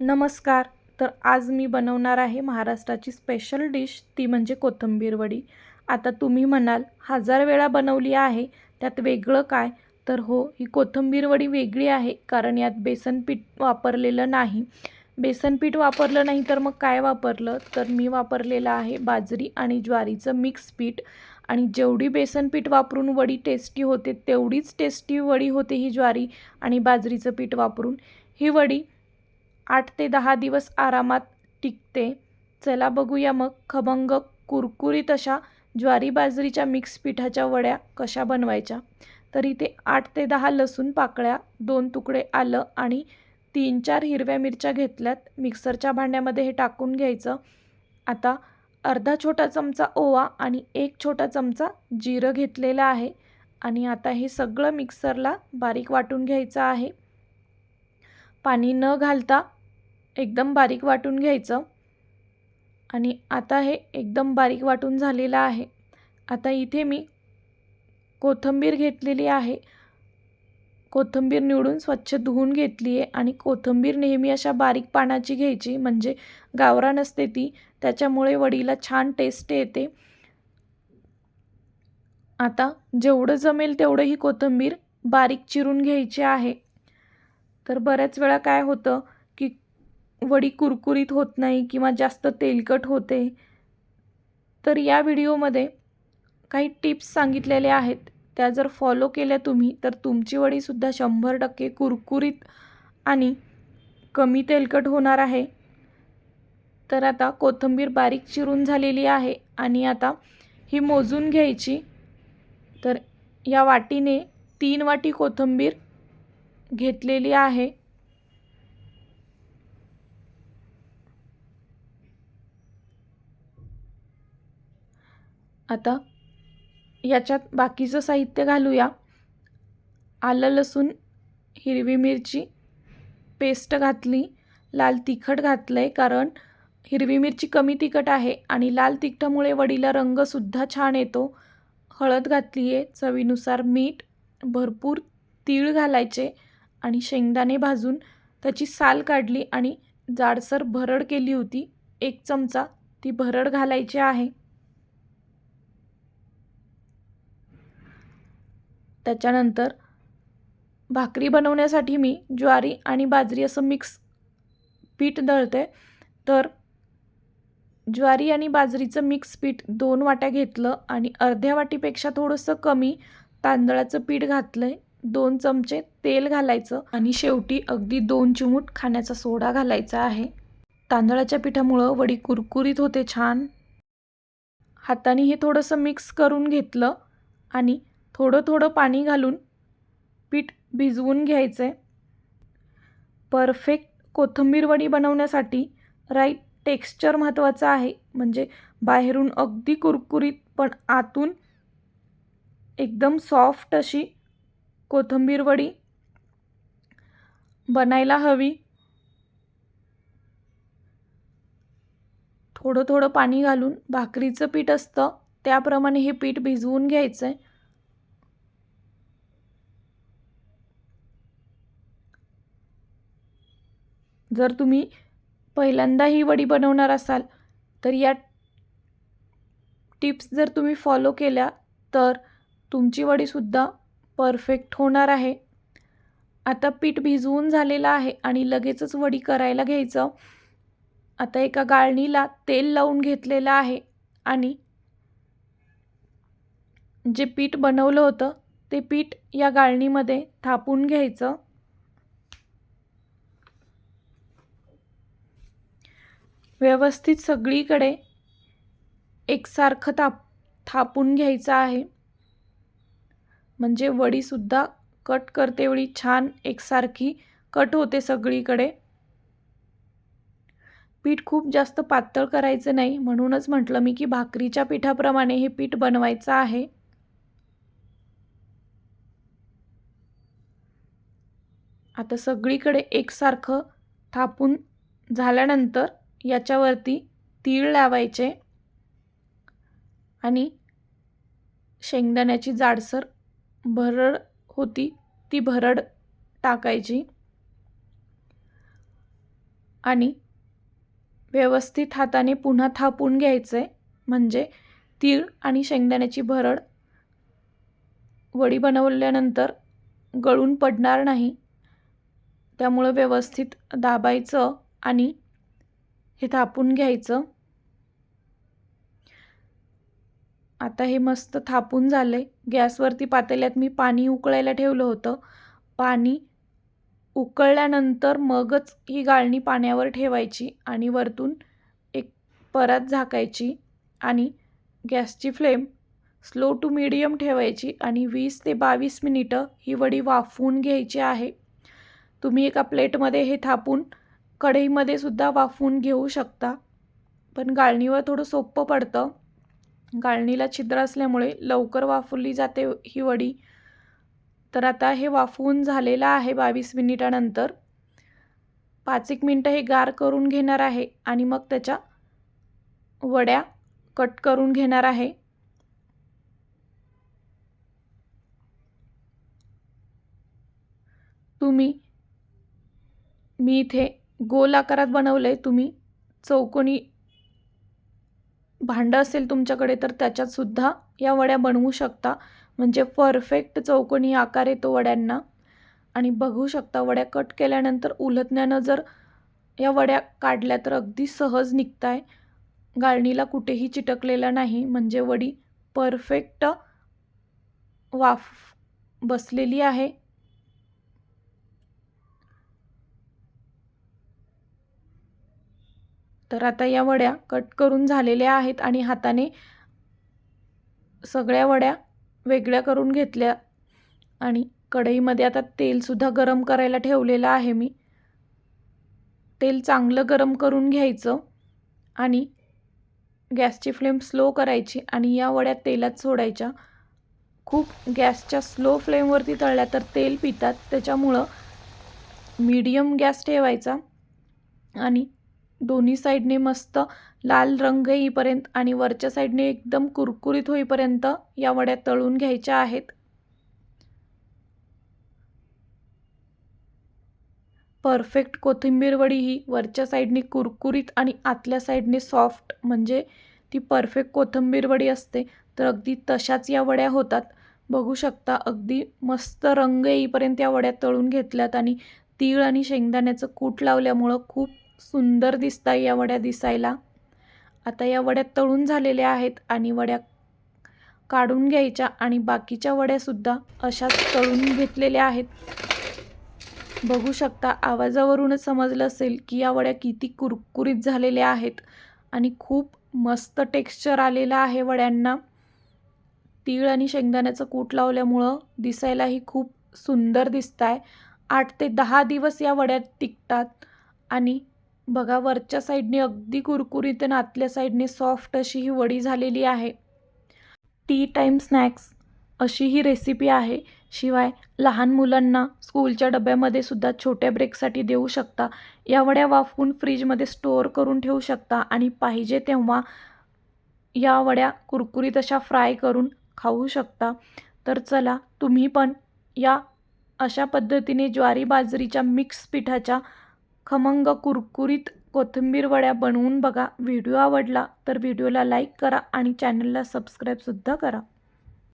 नमस्कार तर आज मी बनवणार आहे महाराष्ट्राची स्पेशल डिश ती म्हणजे कोथिंबीर वडी. आता तुम्ही म्हणाल हजार वेळा बनवली आहे त्यात वेगळं काय? तर हो ही कोथिंबीर वडी वेगळी आहे कारण यात बेसन पीठ वापरलेलं नाही. बेसन पीठ वापरलं नाही तर मग काय वापरलं? तर मी वापरलेलं आहे बाजरी आणि ज्वारीचं मिक्स पीठ. आणि जेवढी बेसन पीठ वापरून वडी टेस्टी होते तेवढीच टेस्टी वडी होते ही ज्वारी आणि बाजरीचं पीठ वापरून. ही वडी आठ ते दहा दिवस आरामात टिकते. चला बघूया मग खमंग कुरकुरीत अशा ज्वारी बाजरीच्या मिक्स पिठाच्या वड्या कशा बनवायच्या. तर इथे आठ ते दहा लसूण पाकळ्या दोन तुकडे आलं आणि तीन चार हिरव्या मिरच्या घेतल्यात. मिक्सरच्या भांड्यामध्ये हे टाकून घ्यायचं. आता अर्धा छोटा चमचा ओवा आणि एक छोटा चमचा जिरं घेतलेलं आहे आणि आता हे सगळं मिक्सरला बारीक वाटून घ्यायचं आहे. पाणी न घालता एकदम बारीक वाटून घ्यायचं. आणि आता हे एकदम बारीक वाटून झालेलं आहे. आता इथे मी कोथिंबीर घेतलेली आहे. कोथिंबीर निवडून स्वच्छ धुवून घेतली आहे आणि कोथिंबीर नेहमी अशा बारीक पानाची घ्यायची म्हणजे गावरान असते ती त्याच्यामुळे वडीला छान टेस्ट येते. आता जेवढं जमेल तेवढं ही कोथिंबीर बारीक चिरून घ्यायची आहे. तर बऱ्याच वेळा काय होतं वडी कुरकुरीत होत नाही किंवा जास्त तेलकट होते तर या व्हिडिओमध्ये काही टिप्स सांगितलेल्या आहेत. त्या जर फॉलो केल्या तुम्ही तर तुमची वडीसुद्धा शंभर टक्के कुरकुरीत आणि कमी तेलकट होणार आहे. तर आता कोथिंबीर बारीक चिरून झालेली आहे आणि आता ही मोजून घ्यायची. तर या वाटीने तीन वाटी कोथिंबीर घेतलेली आहे. आता याच्यात बाकीचं साहित्य घालूया. आलं लसूण हिरवी मिरची पेस्ट घातली लाल तिखट घातलं आहे कारण हिरवी मिरची कमी तिखट आहे आणि लाल तिखटामुळे वडीला रंगसुद्धा छान येतो. हळद घातली आहे चवीनुसार मीठ भरपूर तीळ घालायचे आणि शेंगदाणे भाजून त्याची साल काढली आणि जाडसर भरड केली होती. एक चमचा ती भरड घालायची आहे. त्याच्यानंतर भाकरी बनवण्यासाठी मी ज्वारी आणि बाजरी असं मिक्स पीठ दळते. तर ज्वारी आणि बाजरीचं मिक्स पीठ दोन वाट्या घेतलं आणि अर्ध्या वाटीपेक्षा थोडंसं कमी तांदळाचं पीठ घातलं आहे दोन चमचे तेल घालायचं आणि शेवटी अगदी दोन चिमूट खाण्याचा सोडा घालायचा आहे. तांदळाच्या पिठामुळं वडी कुरकुरीत होते छान. हाताने हे थोडंसं मिक्स करून घेतलं आणि थोडं थोडं पाणी घालून पीठ भिजवून घ्यायचं आहे परफेक्ट कोथिंबीर वडी बनवण्यासाठी राईट टेक्स्चर महत्त्वाचं आहे. म्हणजे बाहेरून अगदी कुरकुरीत पण आतून एकदम सॉफ्ट अशी कोथिंबीर वडी बनायला हवी. थोडं थोडं पाणी घालून भाकरीचं पीठ असतं त्याप्रमाणे हे पीठ भिजवून घ्यायचं आहे जर तुम्ही पहिल्यांदा ही वडी बनवणार असाल तर या टिप्स जर तुम्ही फॉलो केल्या तर तुमची वडीसुद्धा परफेक्ट होणार आहे. आता पीठ भिजवून झालेलं आहे आणि लगेचच वडी करायला घ्यायचं. आता एका गाळणीला तेल लावून घेतलेलं आहे आणि जे पीठ बनवलं होतं ते पीठ या गाळणीमध्ये थापून घ्यायचं. व्यवस्थित सगळीकडे एकसारखं थाप थापून घ्यायचं आहे. म्हणजे वडीसुद्धा कट करते वेळी छान एकसारखी कट होते सगळीकडे. पीठ खूप जास्त पातळ करायचं नाही म्हणूनच म्हटलं मी की भाकरीच्या पिठाप्रमाणे हे पीठ बनवायचं आहे. आता सगळीकडे एकसारखं थापून झाल्यानंतर याच्यावरती तीळ लावायचे आणि शेंगदाण्याची जाडसर भरड होती ती भरड टाकायची आणि व्यवस्थित हाताने पुन्हा थापून घ्यायचं आहे म्हणजे तीळ आणि शेंगदाण्याची भरड वडी बनवल्यानंतर गळून पडणार नाही. त्यामुळं व्यवस्थित दाबायचं आणि हे थापून घ्यायचं. आता हे मस्त थापून झालं आहे गॅसवरती पातेल्यात मी पाणी उकळायला ठेवलं होतं. पाणी उकळल्यानंतर मगच ही गाळणी पाण्यावर ठेवायची आणि वरतून एक परत झाकायची आणि गॅसची फ्लेम स्लो टू मीडियम ठेवायची आणि वीस ते बावीस मिनिटं ही वडी वाफवून घ्यायची आहे. तुम्ही एका प्लेटमध्ये हे थापून कढईमध्ये सुद्धा वाफवून घेऊ शकता. पण गाळणीवर थोडं सोपं पडतं. गाळणीला छिद्र असल्यामुळे लवकर वाफवली जाते ही वडी. तर आता हे वाफवून झालेलं आहे बावीस मिनिटानंतर. पाच एक मिनटं हे गार करून घेणार आहे आणि मग त्याच्या वड्या कट करून घेणार आहे. तुम्ही मी इथे गोल आकारात बनवलं आहे तुम्ही चौकोनी भांडं असेल तुमच्याकडे तर त्याच्यातसुद्धा या वड्या बनवू शकता. म्हणजे परफेक्ट चौकोनी आकार येतो वड्यांना. आणि बघू शकता वड्या कट केल्यानंतर उलटण्यानं जर या वड्या काढल्या तर अगदी सहज निघत आहे गाळणीला कुठेही चिटकलेलं नाही. म्हणजे वडी परफेक्ट वाफ बसलेली आहे. तर आता या वड्या कट करून झालेल्या आहेत आणि हाताने सगळ्या वड्या वेगळ्या करून घेतल्या. आणि कढईमध्ये आता तेलसुद्धा गरम करायला ठेवलेलं आहे मी. तेल चांगलं गरम करून घ्यायचं आणि गॅसची फ्लेम स्लो करायची आणि या वड्या तेलात सोडायच्या. खूप गॅसच्या स्लो फ्लेमवरती तळल्या तर तेल पितात त्याच्यामुळं मीडियम गॅस ठेवायचा आणि दोन्ही साईडने मस्त लाल रंग येईपर्यंत आणि वरच्या साईडने एकदम कुरकुरीत होईपर्यंत या वड्या तळून घ्यायच्या आहेत. परफेक्ट कोथिंबीर वडी ही वरच्या साईडने कुरकुरीत आणि आतल्या साईडने सॉफ्ट म्हणजे ती परफेक्ट कोथिंबीर वडी असते तर अगदी तशाच या वड्या होतात. बघू शकता अगदी मस्त रंग येईपर्यंत या वड्या तळून घेतल्यात आणि तीळ आणि शेंगदाण्याचं कूट लावल्यामुळं खूप सुंदर दिसत आहे या वड्या दिसायला. आता या वड्या तळून झालेल्या आहेत आणि वड्या काढून घ्यायच्या आणि बाकीच्या वड्यासुद्धा अशाच तळून घेतलेल्या आहेत. बघू शकता आवाजावरूनच समजलं असेल की या वड्या किती कुरकुरीत झालेल्या आहेत आणि खूप मस्त टेक्स्चर आलेलं आहे वड्यांना. तीळ आणि शेंगदाण्याचं कूट लावल्यामुळं दिसायलाही खूप सुंदर दिसत आहे आठ ते दहा दिवस या वड्या टिकतात आणि बघा वरच्या साईडने अगदी कुरकुरीत आणि आतल्या साईडने सॉफ्ट अशी ही वडी झालेली आहे. टी टाईम स्नॅक्स अशी ही रेसिपी आहे. शिवाय लहान मुलांना स्कूलच्या डब्यामध्ये सुद्धा छोट्या ब्रेकसाठी देऊ शकता. या वड्या वाफवून फ्रीजमध्ये स्टोअर करून ठेवू शकता आणि पाहिजे तेव्हा या वड्या कुरकुरीत अशा फ्राय करून खाऊ शकता. तर चला तुम्ही पण या अशा पद्धतीने ज्वारी बाजरीच्या मिक्स पिठाच्या खमंग कुरकुरीत कोथिंबीर वड्या बनवून बघा. व्हिडिओ आवडला तर व्हिडिओला लाईक करा आणि चॅनलला सबस्क्राईबसुद्धा करा.